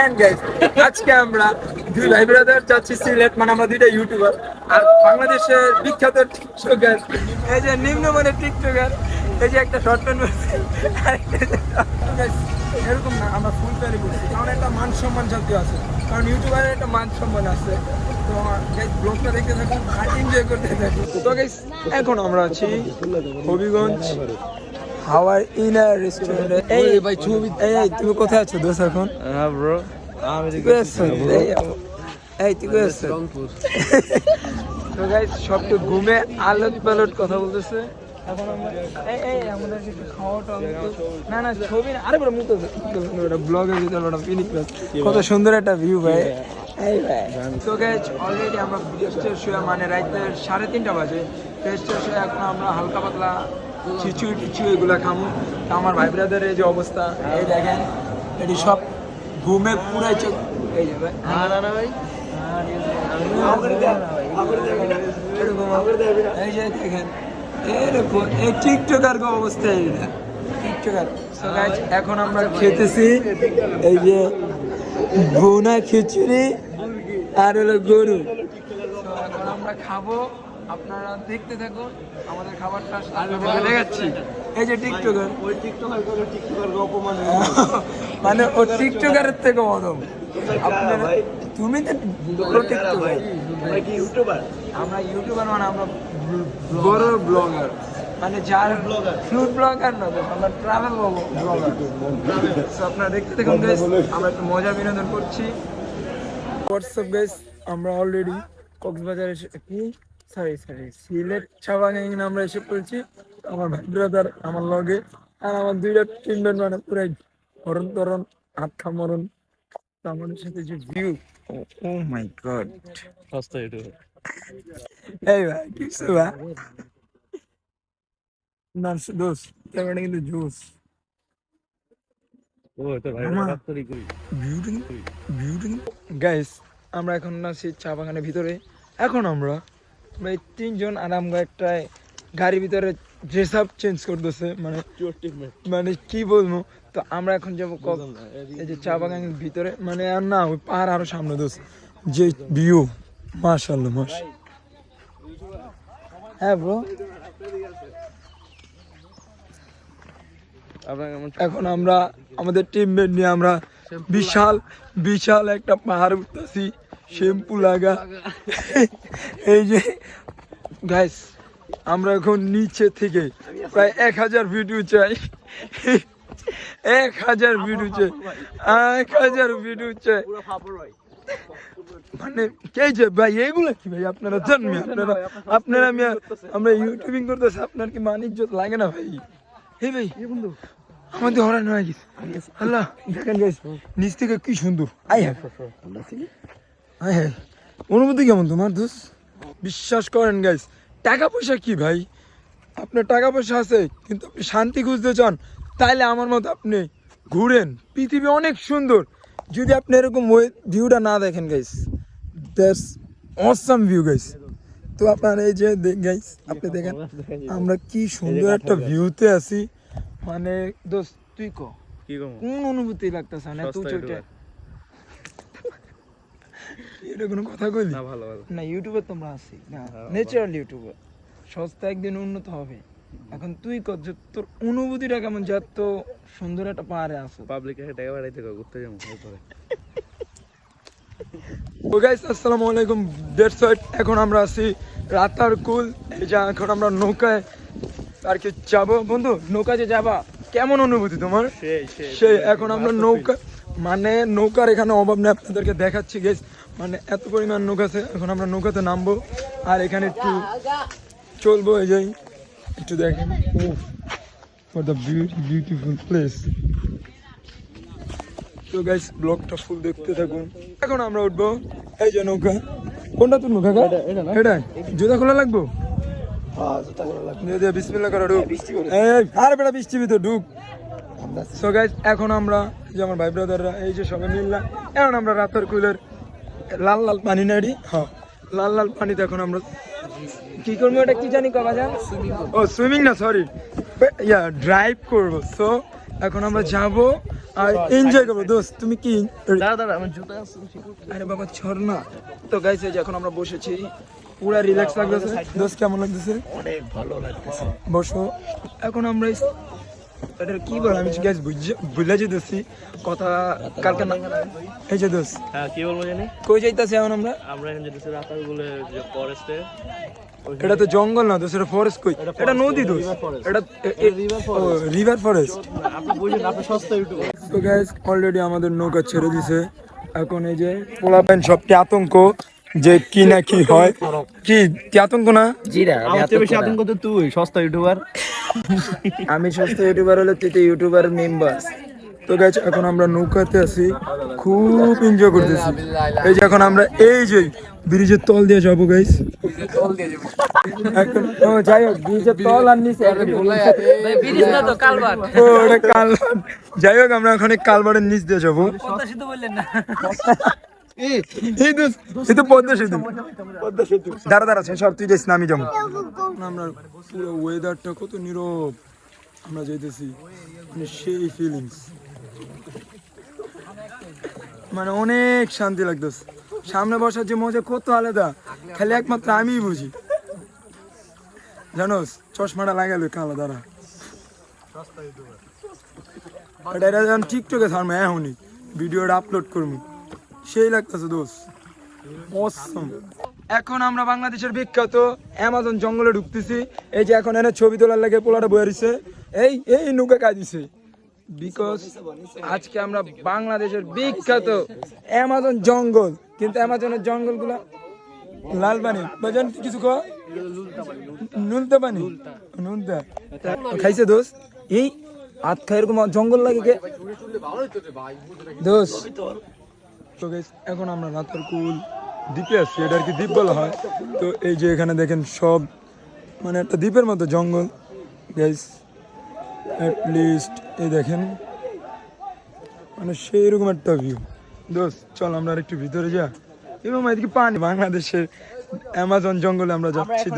And guys, আজকে আমরা দুই ভাই ব্রাদার যাচ্ছি সিলেট মানে দুইটা ইউটিউবার আর বাংলাদেশের বিখ্যাত টিকটকার এই যে নিম্নমানের টিকটকার এই যে একটা শর্ট প্যান্ট এরকম না আমরা ফুল প্যান্ট করছি। কারণ একটা মান সম্মান জাতীয় আছে। কারণ ইউটিউবারের একটা মান সম্মান আছে। তো গাইস ব্লগটা দেখতে থাকুন আর এনজয় করতে থাকুন তো গাইস এখন আমরা আছি হবিগঞ্জ হাওয়ার ইনার রেস্টুরেন্টে এই ভাই ছবি এই তুমি কোথায় আছো দোস্ত এখন হ্যাঁ ব্রো আমি? এই, তুই? তো গাইস সব তো ঘুমে আলোট পালট কথা বলতেছে এখন আমরা এই এই আমাদের কিছু খাওয়া না না ছবি আরে বড় মুতো ব্লগে দিতে কত সুন্দর একটা ভিউ ভাই তো অলরেডি আমরা ফ্রেস্টের শুয়ে মানে রাইতে সাড়ে তিনটা বাজে। ফ্রেস্টের শুয়ে এখন আমরা হালকা পাতলা খিচু টিচু এগুলা খামু। তো আমার ভাই ব্রাদারের এই যে অবস্থা এই দেখেন এটি সব ঘুমে পুরাই চোখ এই যে ভাই। না না না এই যে দেখেন এরকম এই টিকটকার কো অবস্থা এইটা টিকটকার। So guys, এখন আমরা খেতেছি এই যে ভুনা খিচুড়ি। আর হলো গরু। এখন আমরা খাব আপনারা দেখতে থাকুন আমাদের খাবারটা দেখাচ্ছি। এই যে টিকটকার। ওই টিকটকার করে টিকটকার অপমান মানে ও টিকটকারের থেকে অদম আপনারা তুমি তো টিকটকার। ভাই কি ইউটিউবার আমরা ইউটিউবার মানে আমরা বড় ব্লগার মানে যার. ফুড ব্লগার না আমরা ট্রাভেল ব্লগার আপনারা দেখতে থাকুন গাইস আমরা একটু মজা বিনোদন করছি। হোয়াটসঅ্যাপ গাইস আমরা অলরেডি কক্সবাজার এসে কি সরি সরি সিলেট ছাবাগাইন আমরা এসে পড়েছি। আমার ভাই ব্রাদার আমার লগে আর আমার দুইটা টিমমেট মানে পুরাই হরণ তরণ হাত খামরণ তো আমাদের সাথে যে ভিউ ও মাই গড সস্তা ইউটিউবার এই ভাই কিছু ভাই? না দোষ ক্যামেরাটা কিন্তু জোস ও তো ভাই মামা। ডাক্তারি করি বিউটি বিউটি গাইস আমরা এখন আছি চা বাগানের ভিতরে। এখন আমরা ভাই তিনজন আর আমরা একটা গাড়ির ভিতরে ড্রেস আপ চেঞ্জ করতেছে। মানে মানে কি বলব? তো আমরা এখন যাব এই যে চা বাগানের ভিতরে। মানে আর না ওই পাহাড় আরও সামনে দোষ। যে ভিউ মাশাল্লাহ মাস হ্যাঁ ব্রো এখন আমরা আমাদের টিম নিয়ে আমরা বিশাল বিশাল একটা পাহাড় উঠতেছি শ্যাম্পু লাগা। এই যে গাইস আমরা এখন নিচে থেকে প্রায় এক হাজার ভিডিও চাই। এক হাজার ভিডিও চাই। এক হাজার ভিডিও চাই। মানে কে যে ভাই এগুলো কি ভাই? আপনারা জানবে আপনারা আপনারা আমি আমরা ইউটিউবিং করতেছি আপনার কি মানিজ্য লাগে না ভাই? হে ভাই। আমাদের হরান হয়ে গেছে। আল্লাহ দেখেন গাইস নিচ থেকে কি সুন্দর। আই হ্যাঁ। আই হ্যাঁ। অনুভূতি কেমন তোমার দোষ বিশ্বাস করেন গাইস টাকা পয়সা কি ভাই? আপনার টাকা পয়সা আছে কিন্তু আপনি শান্তি খুঁজতে চান তাইলে আমার মতো আপনি ঘুরেন। পৃথিবী অনেক সুন্দর। যদি আপনি এরকম ভিউটা না দেখেন guys that's awesome view guys তো আপনার এই যে গাইস আপনি দেখেন আমরা কি সুন্দর একটা ভিউতে আছি। মানে দোস্ত তুই ক। কি কম? কোন অনুভূতি লাগতেছে? না তুই সস্তা চোটে ইউটিউবার। এটা কোনো কথা কইলি? না ভালো ভালো। না ইউটিউবে তোমরা আছি। না ন্যাচারাল ইউটিউবার সস্তা একদিন উন্নত হবে। এখন তুই কর যে তোর অনুভূতিটা কেমন? যে এত সুন্দর একটা পাহাড়ে আছো। পাবলিক এসে টাকা বাড়াইতে ঘুরতে যাব এরপরে ও গাইস আসসালামু আলাইকুম। সাইড এখন আমরা আছি রাতার কুল এই যে এখন আমরা নৌকায় আর কি যাব? বন্ধু নৌকা যে যাবা। কেমন অনুভূতি তোমার? সেই এখন আমরা নৌকা মানে নৌকার এখানে অভাব নেই আপনাদেরকে দেখাচ্ছি গেস মানে এত পরিমাণ নৌকা আছে এখন আমরা নৌকাতে নামবো। আর এখানে একটু চলবো এই যাই একটু দেখেন। ফর দ্য বিউটিফুল প্লেস তো গাইস ব্লগটা ফুল দেখতে থাকুন। এখন আমরা উঠবো এই যে নৌকা। কোনটা তুলবো কাকা? এটা জুতা খোলা লাগবো? আরে বেটা বৃষ্টি ভিতর ঢুক। সো গাইস এখন আমরা যে আমার ভাই ব্রাদাররা এই যে সবাই মিললাম এখন আমরা রাতের কুলের লাল লাল পানি নাড়ি হ্যাঁ। লাল লাল পানিতে এখন আমরা কি করব এটা কি জানি কবা জান ও সুইমিং না সরি ইয়া ড্রাইভ করব। সো এখন আমরা যাব আর এনজয় করব। দোস্ত তুমি কি দাঁড়া দাঁড়া আমার জুতা আরে বাবা ঝর্ণা তো গাইছে যে এখন আমরা বসেছি। পুরা রিল্যাক্স লাগতেছে। দোস্ত কেমন লাগতেছে? অনেক ভালো লাগতেছে। বসো। এখন আমরা এটা কি বল আমি গ্যাস বুঝলে যেতেছি। কথা কালকে না এই যে দোস্ত হ্যাঁ কি বলব জানি? কই যাইতাছি এখন আমরা? আমরা এখানে যেতেছি রাতার বলে যে ফরেস্টে এটা তো জঙ্গল না দোস্ত এটা ফরেস্ট কই? এটা নদী দোস্ত। এটা রিভার ফরেস্ট আপনি বুঝেন আপনি সস্তা ইউটিউব তো গ্যাস অলরেডি আমাদের নৌকা ছেড়ে দিছে। এখন এই যে পোলাপেন সবটি আতঙ্ক। যে কি না কি হয়। কি কি আতঙ্ক না আমার চেয়ে বেশি আতঙ্ক তো তুই সস্তা ইউটিউবার। আমি সস্তা ইউটিউবার হলে তুই তো ইউটিউবার মেম্বার। তো গাছ এখন আমরা নৌকাতে আছি খুব এনজয় করতেছি। এই যে এখন আমরা এই যে ব্রিজের তল দিয়ে যাব গাইস ও যাই হোক ব্রিজের তল আর নিচে না ও ওটা কালভার্ট যাই হোক আমরা এখন এই কালভার্টের নিচ দিয়ে যাব। আমি মানে অনেক শান্তি লাগতেছে। সামনে বসার যে মজা কত আলাদা। খালি একমাত্র আমিই বুঝি। জানোস, চশমাটা লাগালো কালো দাঁড়া টিকটকে ছাড়বো এখনই। ভিডিওটা আপলোড করব। সেই লাগতেছে দোষ এখন আমরা বাংলাদেশের বিখ্যাত অ্যামাজন জঙ্গলে ঢুকতেছি। এই যে এখন এনে ছবি তোলার লাগে পোলাটা বয়ে রইছে এই এই নৌকা কাজিছে বিকজ আজকে আমরা বাংলাদেশের বিখ্যাত অ্যামাজন জঙ্গল। কিন্তু অ্যামাজনের জঙ্গলগুলো লাল পানি। বাজান কিছু কো নুনতা পানি? নুনতা। খাইছে দোষ এই, হাত খাই এরকম জঙ্গল লাগে কে? দোষ তো এখন আমরা রাতের কুল দ্বীপে আসছি এটা আর কি দ্বীপ বলা হয়। তো এই যে এখানে দেখেন সব মানে একটা দ্বীপের মতো জঙ্গল। গাইস লিস্ট এই দেখেন মানে সেই রকম একটা ভিউ দোস্ত চল আমরা আর একটু ভিতরে যা। এবং এদিকে পানি। বাংলাদেশের অ্যামাজন জঙ্গলে আমরা যাচ্ছি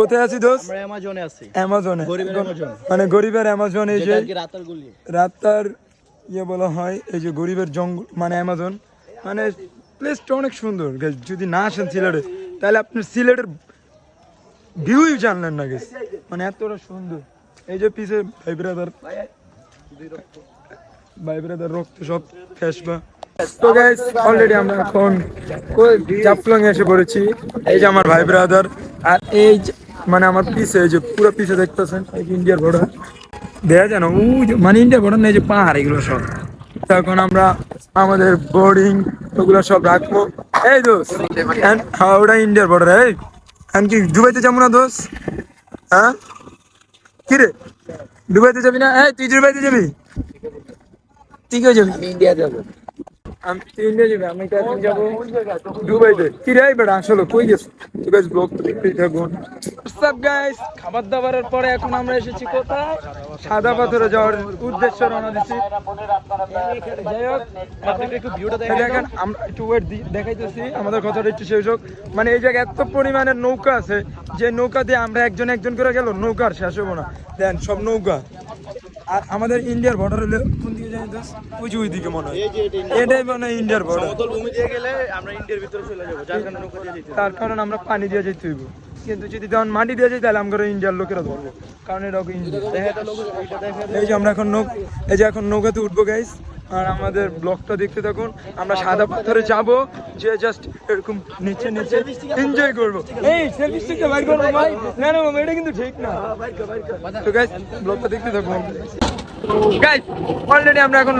কোথায় আছি দোস্ত? আমরা অ্যামাজনে আছি। অ্যামাজনে। মানে গরিবের অ্যামাজন এই যে রাতার ইয়ে বলা হয়, এই যে গরিবের জঙ্গল মানে অ্যামাজন মানে প্লেসটা অনেক সুন্দর। যদি না আসেন সিলেটে, তাহলে আপনার সিলেটের ভিউই জানলেন না গেছে মানে এতটা সুন্দর এই যে পিছে ভাই ব্রাদার ভাই ব্রাদার রক্ত সব ফেসবা তো গাইস অলরেডি আমরা এখন এসে পড়েছি, এই যে আমার ভাই ব্রাদার আর এই মানে আমার পিছে, এই যে পুরো পিছে দেখতেছেন ইন্ডিয়ার বর্ডার দেয়া যেন না ও মানে ইন্ডিয়া বর্ডার নেই যে পাহাড়, এগুলো সব। তখন আমরা আমাদের বোর্ডিং ওগুলো সব রাখব। এই দোষ হ্যাঁ ওটা ইন্ডিয়ার বর্ডার এই। এখন কি, দুবাইতে যাব না দোষ হ্যাঁ? কি রে? দুবাইতে যাবি না? এই, তুই দুবাইতে যাবি? তুই কেউ যাবি? ইন্ডিয়া যাব। আমি তুই ইন্ডিয়া যাবি আমি তো এখন যাব দুবাইতে। কি রে বেটা আসলে কই গেছ? তুই গাইস ব্লগ দেখতেই থাকুন। সব গাইস খাবার দাবারের পরে এখন আমরা এসেছি কোথায়? সাদা পাথরে যাওয়ার উদ্দেশ্যে রওনা দিচ্ছি। যাই হোক একটু ভিউটা দেখেন আমরা একটু ওয়েট দেখাইতেছি আমাদের কথাটা একটু শেষ হোক। মানে এই জায়গায় এত পরিমাণের নৌকা আছে যে নৌকা দিয়ে আমরা একজন একজন করে গেল নৌকার শেষ হব না। দেন সব নৌকা। আর আমাদের ইন্ডিয়ার বর্ডার হলে কোন দিকে জানি দোষ ওই যে ওই দিকে মনে হয়। এটাই মনে হয় ইন্ডিয়ার বর্ডার সমতল ভূমি দিয়ে গেলে আমরা ইন্ডিয়ার ভিতরে চলে যাব যার কারণে নৌকা দিয়ে যেতে তার কারণ আমরা পানি দিয়ে যেতে হইব। কিন্তু যদি তখন মাটি দিয়ে যাই তাহলে আমরা ইন্ডিয়ার লোকেরা ধরবো। কারণ এটা এই যে আমরা এখন নৌ এই যে এখন নৌকাতে উঠবো গাইস আর আমাদের ব্লগটা দেখতে থাকুন। আমরা সাদা পাথরে যাব, যে জাস্ট এরকম নিচে নিচে এনজয় করব। এই সেলফি বাইর করব ভাই। না না এটা কিন্তু ঠিক না। তো গাইস ব্লগটা দেখতে থাকুন। গাইস অলরেডি আমরা এখন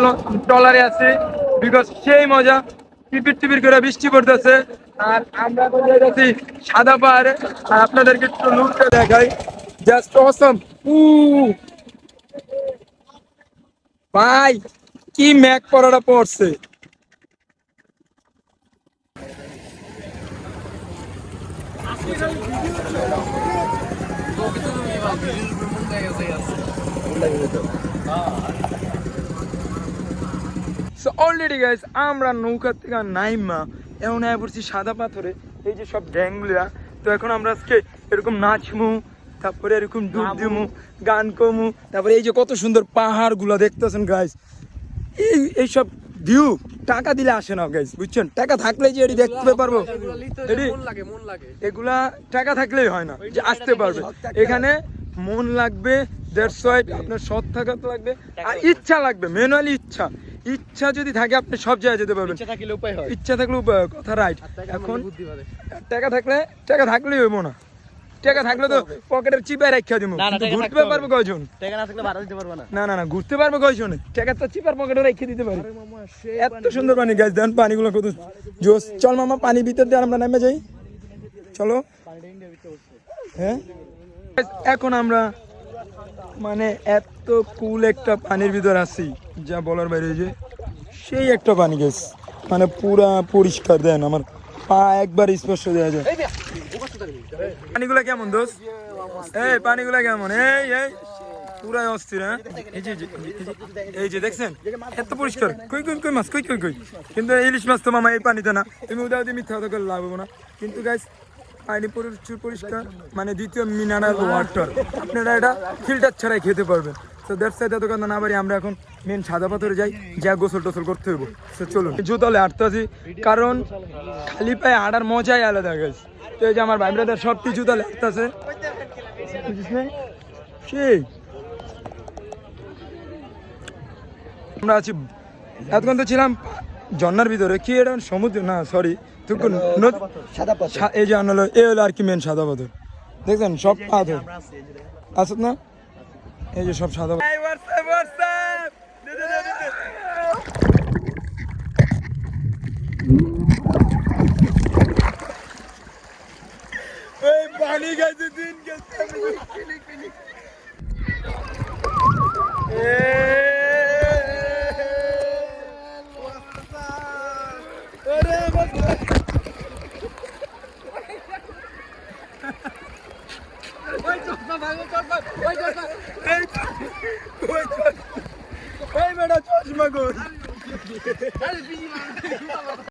টলারে আছি বিকজ সেই মজা, টিপির টিপির করে বৃষ্টি পড়তেছে। আর আমরা এখন যাচ্ছি সাদা পাহাড়ে। আর আপনাদেরকে একটু লুকটা দেখাই। জাস্ট অসম উ ভাই কি ম্যাক পরাটা পড়ছে অলরেডি গাইস আমরা নৌকা থেকে নাইমা এখন আয় পড়ছি সাদা পাথরে এই যে সব ড্যাংগুলা তো এখন আমরা আজকে এরকম নাচমু তারপরে এরকম ডুব দিমু গান কমু তারপরে এই যে কত সুন্দর পাহাড়গুলো দেখতেছেন গাইস এই এইসব ভিউ টাকা দিলে আসে না গাইস বুঝছেন? টাকা থাকলে যে এটি দেখতে পারব। এটি এগুলা টাকা থাকলেই হয় না যে আসতে পারবে। এখানে মন লাগবে দেড় ওয়াই আপনার সৎ থাকাতে লাগবে আর ইচ্ছা লাগবে মেনুয়ালি ইচ্ছা। ইচ্ছা যদি থাকে আপনি সব জায়গায় যেতে পারবেন। ইচ্ছা থাকলে উপায় হয়। ইচ্ছা থাকলে উপায় কথা রাইট এখন টাকা থাকলে টাকা থাকলেই হইব না। টাকা থাকলে তো পকেটের চিপায় রাখা দিব না, না, টাকা ঘুরতে। পারবে কয়জন? টাকা না থাকলে ভাড়া দিতে পারবে না। না না না ঘুরতে পারবে কয়জনে? টাকা তো চিপার পকেটে রেখে দিতে পারি। এত সুন্দর পানি গাছ দেন পানিগুলো কত জোস। চল মামা পানি ভিতর দিয়ে আমরা নেমে যাই। চলো। হ্যাঁ? এখন আমরা মানে এত কুল একটা পানির ভিতর আছি যা বলার বাইরে যে সেই একটা পানি গেছ মানে পুরা পরিষ্কার দেন আমার পা একবার স্পর্শ দেওয়া যায়। পানিগুলো কেমন দোষ এই, পানিগুলা কেমন? এই এই। পুরাই অস্থির হ্যাঁ? এই যে দেখছেন? এত পরিষ্কার। কই কই কই মাছ? কই কই কই? কিন্তু ইলিশ মাছ তো মামা এই পানিতে না। তুমি উদাহ দিয়ে মিথ্যা কথা করে লাভ না। কিন্তু গাইস পানি পরিষ্কার মানে দ্বিতীয় মিনারেল ওয়াটার আপনারা এটা ফিল্টার ছাড়াই খেতে পারবেন। তো দ্যাটস সাইড এত কথা না পারি আমরা এখন মেন সাদা পাথরে যাই যা গোসল টোসল করতে হইব। তো চলুন। জুতলে হাঁটতে আছি কারণ খালি পায়ে হাঁটার মজাই আলাদা গেছে তো এই যে আমার ভাই ব্রাদার সব কিছু তাহলে হাঁটতেছে সেই আমরা আছি এতক্ষণ তো ছিলাম ঝর্নার ভিতরে। কি এটা? সমুদ্র? না সরি এই যে আনলো এ হলো আর কি মেন সাদা পাথর। দেখছেন? সব পাথর। আসত না? এই যে সব সাদা পানি গেছে দিন গেছে।